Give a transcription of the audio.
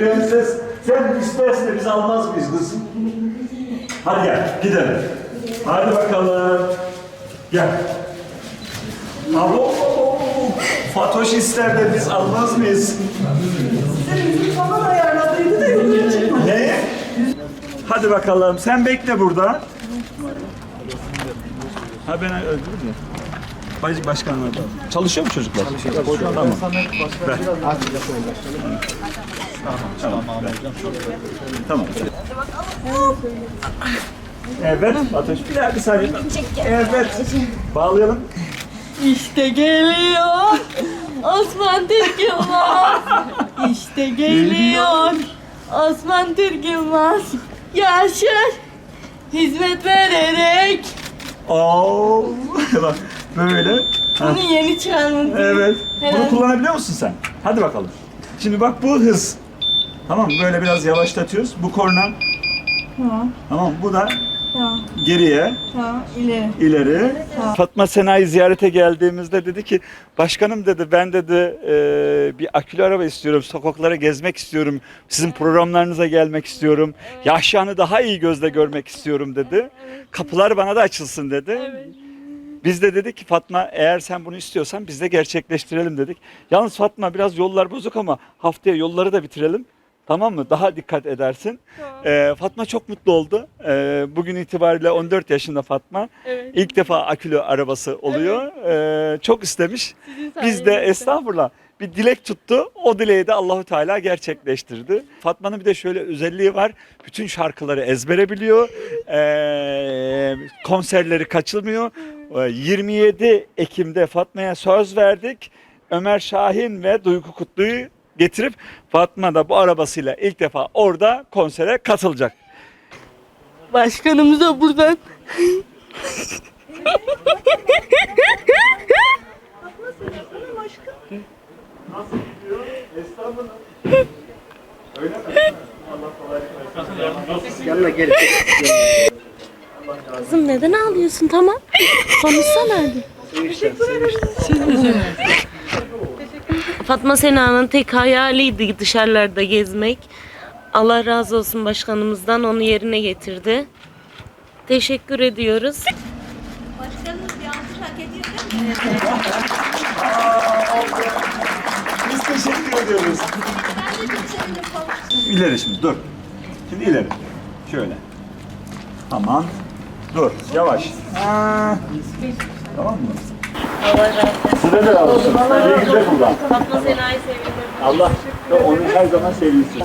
prenses. Sen istersen biz almaz mıyız kızım? Hadi gel gidelim. Hadi bakalım. Gel. Alo. Fatoş ister de biz almaz mıyız? Bizim falan ayarladıydı da yukarı çıkmadı. Ne? Hadi bakalım. Sen bekle burada. Ha ben öldürürüm ya. Bacı başkanlar da. Çalışıyor mu çocuklar? Çalışıyor. Tamam. Ver. Tamam. Tamam. Evet. Ateş bir bir saniye. Evet. Bağlayalım. İşte geliyor. Osman Türk Yılmaz. İşte geliyor. Osman Türk Yılmaz. Yaşar. Hizmet vererek. Oo. Bak böyle. Ha. Bunu yeni çıkarmadım. Evet. Bunu Evet. kullanabiliyor musun sen? Hadi bakalım. Şimdi bak bu hız. Tamam mı? Böyle biraz yavaşlatıyoruz. Bu korna. Tamam. Tamam bu da Tamam. geriye, Tamam. ileri. ileri. Fatma Sena'yı ziyarete geldiğimizde dedi ki başkanım dedi ben dedi e, bir akülü araba istiyorum. Sokaklara gezmek istiyorum. Sizin programlarınıza gelmek istiyorum. Yaşanı daha iyi gözle görmek istiyorum dedi. Kapılar bana da açılsın dedi. Evet. Biz de dedik ki Fatma eğer sen bunu istiyorsan biz de gerçekleştirelim dedik. Yalnız Fatma biraz yollar bozuk ama haftaya yolları da bitirelim. Tamam mı? Daha dikkat edersin. Tamam. Ee, Fatma çok mutlu oldu. Ee, bugün itibariyle 14 yaşında Fatma. Evet. İlk defa akülü arabası oluyor. Ee, çok istemiş. Biz de estağfurullah bir dilek tuttu. O dileği de Allahu Teala gerçekleştirdi. Fatma'nın bir de şöyle özelliği var. Bütün şarkıları ezbere biliyor. Ee, konserleri kaçılmıyor. Ee, 27 Ekim'de Fatma'ya söz verdik. Ömer Şahin ve Duygu Kutlu'yu getirip Fatma da bu arabasıyla ilk defa orada konsere katılacak. Başkanımıza buradan Nasıl gidiyor? Estağfurullah. Öyle mi? Allah kolaylık versin. Kızım neden ağlıyorsun tamam? Konuşsana hadi. Fatma Sena'nın tek hayaliydi dışarılarda gezmek. Allah razı olsun başkanımızdan onu yerine getirdi. Teşekkür ediyoruz. Biz teşekkür ediyoruz. İleri şimdi dur. Şimdi ileri. Şöyle. Tamam. Dur. Yavaş. Ha. Tamam mı? Size de razı olsun. İyi güzel kullan. Allah onu her zaman sevinsin.